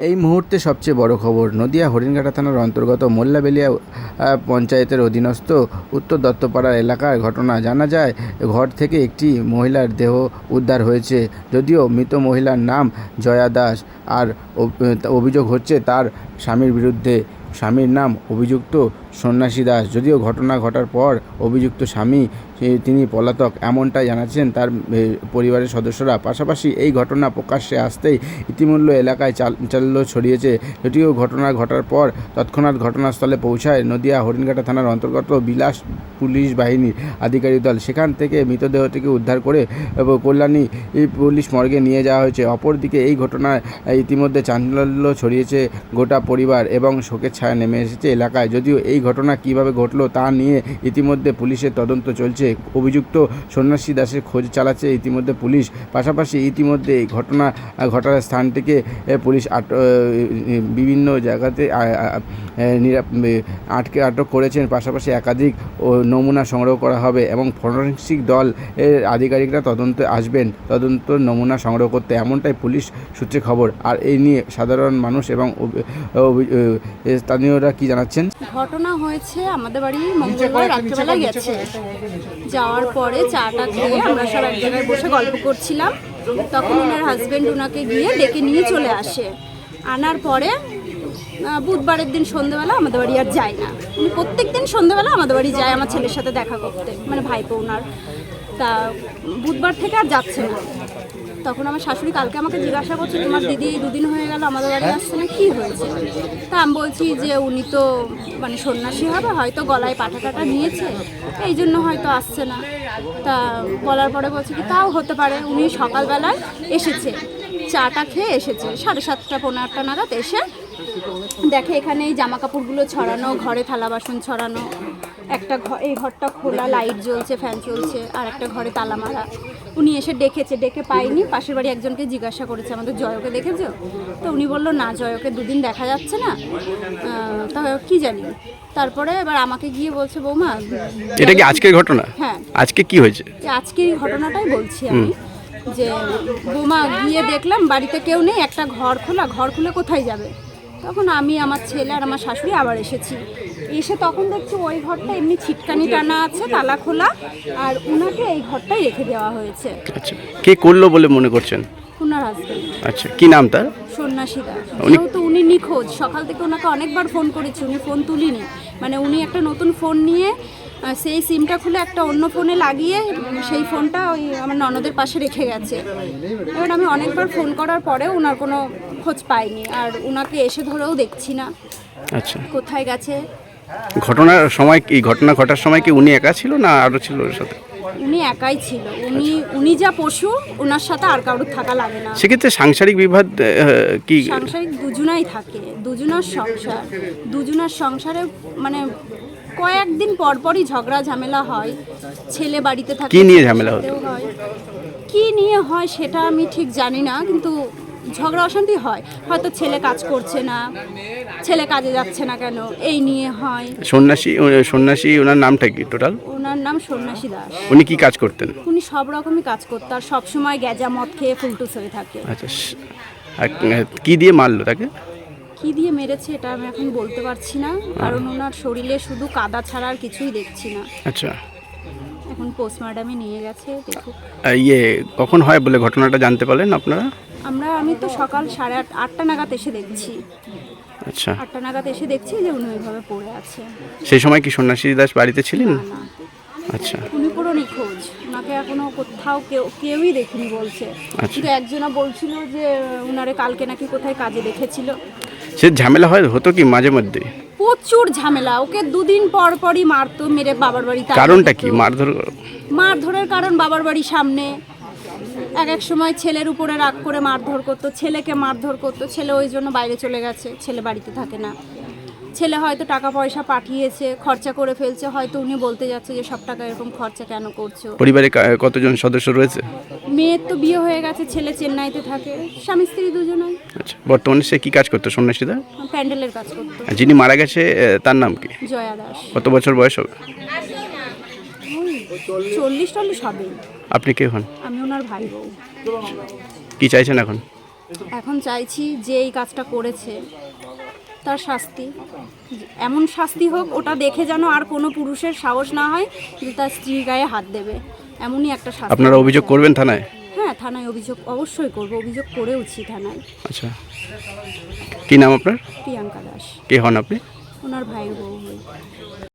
এই মুহূর্তে সবচেয়ে বড় খবর, নদিয়া হরিণঘাটা থানার অন্তর্গত মোল্লাবেলিয়া পঞ্চায়েতের অধীনস্থ উত্তর দত্তপাড়া এলাকার ঘটনা জানা যায়। ঘর থেকে একটি মহিলার দেহ উদ্ধার হয়েছে। যদিও মৃত মহিলার নাম জয়া দাস আর অভিযোগ হচ্ছে তার স্বামীর বিরুদ্ধে। স্বামীর নাম অভিযুক্ত সন্ন্যাসী দাস। যদিও ঘটনা ঘটার পর অভিযুক্ত স্বামী তিনি পলাতক এমনটাই জানাচ্ছেন তার পরিবারের সদস্যরা। পাশাপাশি এই ঘটনা প্রকাশ্যে আসতেই ইতিমূল্য এলাকায় চাল চাল্য ছড়িয়েছে। যদিও ঘটনা ঘটার পর তৎক্ষণাৎ ঘটনাস্থলে পৌঁছায় নদিয়া হরিণঘাটা থানার অন্তর্গত বিলাস পুলিশ বাহিনীর আধিকারিক দল। সেখান থেকে মৃতদেহটিকে উদ্ধার করে কল্যাণী পুলিশ মর্গে নিয়ে যাওয়া হয়েছে। অপরদিকে এই ঘটনায় ইতিমধ্যে চাঞ্চল্য ছড়িয়েছে গোটা পরিবার এবং শোকের ছায়া নেমে এসেছে এলাকায়। যদিও এই ঘটনা কীভাবে ঘটলো তা নিয়ে ইতিমধ্যে পুলিশের তদন্ত চলছে। অভিযুক্ত সন্ন্যাসী দাসের খোঁজ চালাচ্ছে ইতিমধ্যে পুলিশ। পাশাপাশি ইতিমধ্যে এই ঘটনা, ঘটার স্থানটিকে পুলিশ আট বিভিন্ন জায়গাতে আটকে, আটক করেছেন। পাশাপাশি একাধিক নমুনা সংগ্রহ করা হবে এবং ফরেন্সিক দল এর আধিকারিকরা তদন্তে আসবেন। তদন্ত নমুনা সংগ্রহ করতে এমনটাই পুলিশ সূত্রে খবর। আর এই নিয়ে সাধারণ মানুষ এবং স্থানীয়রা কি জানাচ্ছেন? ঘটনা হয়েছে আমাদের বাড়ি মঙ্গলবার রাত্রেবেলা গেছে। যাওয়ার পরে চাটা খেয়ে আমরা সব এক জায়গায় বসে গল্প করছিলাম। তখন ওনার হাজব্যান্ড ওনাকে গিয়ে ডেকে নিয়ে চলে আসে। আনার পরে বুধবারের দিন সন্ধ্যেবেলা আমাদের বাড়ি আর যায় না। উনি প্রত্যেক দিন সন্ধ্যেবেলা আমাদের বাড়ি যায় আমার ছেলের সাথে দেখা করতে মানে ভাইপো ওনার। তা বুধবার থেকে আর যাচ্ছে না। তখন আমার শাশুড়ি কালকে আমাকে জিজ্ঞাসা করছে তোমার দিদি এই দুদিন হয়ে গেল আমাদের বাড়ি আসছে না কী হয়েছে? তা আমি বলছি যে উনি তো মানে সন্ন্যাসী হবে হয়তো গলায় পাঠা টাটা নিয়েছে এই জন্য হয়তো আসছে না। তা বলার পরে বলছে কি তাও হতে পারে উনি সকালবেলায় এসেছে চাটা খেয়ে এসেছে সাড়ে সাতটা পনেরো আটটা নাগাদ এসে দেখে এখানে এই জামা কাপড়গুলো ছড়ানো ঘরে থালা বাসন ছড়ানো একটা ঘর এই ঘরটা খোলা লাইট জ্বলছে ফ্যান চলছে আর একটা ঘরে তালা মারা। উনি এসে ডেকেছে ডেকে পাইনি। পাশের বাড়ি একজনকে জিজ্ঞাসা করেছে আমাদের জয়কে দেখেছ? তো উনি বলল না জয়কে দুদিন দেখা যাচ্ছে না। তা কি জানি। তারপরে এবার আমাকে গিয়ে বলছে বৌমা এটা কি আজকের ঘটনা? হ্যাঁ। আজকে কি হয়েছে? যে আজকে এই ঘটনাটাই বলছি আমি যে বৌমা গিয়ে দেখলাম বাড়িতে কেউ নেই একটা ঘর খোলা। ঘর খুলে কোথায় যাবে? তখন আমি আমার ছেলে আর আমার শাশুড়ি আবার এসেছি। এসে তখন দেখছি ওই ঘরটা এমনি ছিটকানি টানা আছে তালা খোলা আর উনাকে এই ঘরটাই রেখে দেওয়া হয়েছে। আচ্ছা। কে করল বলে মনে করছেন? উনার হাজবেন্ড আচ্ছা কি নাম তার? সন্ন্যাসী দাস যেহেতু উনি নিখোঁজ সকাল থেকে ওনাকে অনেকবার ফোন করেছি উনি ফোন তুলিনি। মানে উনি একটা নতুন ফোন নিয়ে সেই সিমটা খুলে একটা অন্য ফোনে লাগিয়ে সেই ফোনটা ওই আমার ননদের পাশে রেখে গেছে। এবার আমি অনেকবার ফোন করার পরেও ওনার কোনো খোঁজ পাইনি আর ওনাকে এসে ধরেও দেখছি না। আচ্ছা। কোথায় গেছে? ঘটনার সময় কি ঘটনা ঘটার সময় কি উনি একা ছিল না আরও ছিল ওর সাথে? উনি একাই ছিল। উনি উনি যা পশু ওনার সাথে আর কারোর থাকা লাগে না। সেক্ষেত্রে সাংসারিক বিবাদ কি? সাংসারিক দুজনাই থাকে। দুজনার সংসার। দুজনার সংসারে মানে কয়েকদিন পর পরই ঝগড়া ঝামেলা হয়। ছেলে বাড়িতে থাকে কি নিয়ে ঝামেলা হতো? হয়। কি নিয়ে হয় সেটা আমি ঠিক জানি না কিন্তু ঝগড়া অশান্তি হয়। হয়তো ছেলে কাজ করছে না ছেলে কাজে যাচ্ছে না কেন? এই নিয়ে হয়। সন্ন্যাসী সন্ন্যাসী ওনার নামটা কি টোটাল? ওনার নাম সন্ন্যাসী দাস। উনি কি কাজ করতেন? উনি সব রকমই কাজ করতো আর সবসময় গ্যাজা মদ খেয়ে ফুলটুস হয়ে থাকে। আচ্ছা আর কি দিয়ে মারলো তাকে? কি দিয়ে মেরেছে এটা আমি এখন বলতে পারছি না কারণ ওনার শরীরে শুধু কাদা ছাড়া আর কিছুই দেখছি না। আচ্ছা। এখন পোস্টমর্টমে নিয়ে গেছে দেখুক ইয়ে কখন হয় বলে ঘটনাটা জানতে পারলেন আপনারা? আমরা আমি তো সকাল সাড়ে আট আটটা নাগাদ এসে দেখছি। আচ্ছা। আটটা নাগাদ এসে দেখছি যে উনি ওইভাবে পড়ে আছে। সেই সময় কি সন্ন্যাসী দাস বাড়িতে ছিলেন? আচ্ছা। উনি পুরো নিখোঁজ। ওনাকে এখনও কোথাও কেউ কেউই দেখিনি বলছে। আচ্ছা। কিন্তু একজনা বলছিল যে উনারে কালকে নাকি কোথায় কাজে দেখেছিল। সে ঝামেলা হয় হতো কি মাঝে মধ্যে প্রচুর ঝামেলা। ওকে দুদিন পর পরই মারতো মেরে বাবার বাড়িতে কারণটা কি? মারধর মারধরের কারণ বাবার বাড়ির সামনে। এক এক সময় ছেলের উপরে রাগ করে মারধর করতো ছেলেকে মারধর করতো ছেলে ওই জন্য বাইরে চলে গেছে ছেলে বাড়িতে থাকে না। ছেলে হয়তো টাকা পয়সা পাঠিয়েছে খরচা করে ফেলছে হয়তো উনি বলতে যাচ্ছে যে সব টাকা এরকম খরচা কেন করছ? পরিবারে কা- কতজন সদস্য রয়েছে? মেয়ের তো বিয়ে হয়ে গেছে ছেলে চেন্নাইতে থাকে স্বামী স্ত্রী দুজনেই। আচ্ছা বর্তমানে সে কি কাজ করতো সন্ন্যাসী দা প্যান্ডেলের কাজ করতো। আর যিনি মারা গেছে তার নাম কি? জয়া দাস। কত বছর বয়স হবে? চল্লিশ টল্লিশ হবেই আপনি কে হন? আমি ওনার ভাই বউ। কি চাইছেন এখন? এখন চাইছি যে এই কাজটা করেছে তার শাস্তি। এমন শাস্তি হোক ওটা দেখে যেন আর কোনো পুরুষের সাহস না হয় যে তার স্ত্রীর গায়ে হাত দেবে। এমনই একটা শাস্তি। আপনারা অভিযোগ করবেন থানায়? হ্যাঁ থানায় অভিযোগ অবশ্যই করব অভিযোগ করেওছি থানায়। আচ্ছা। কি নাম আপনার? প্রিয়াঙ্কা দাস। কে হন আপনি? ওনার ভাইয়ের বউ হই।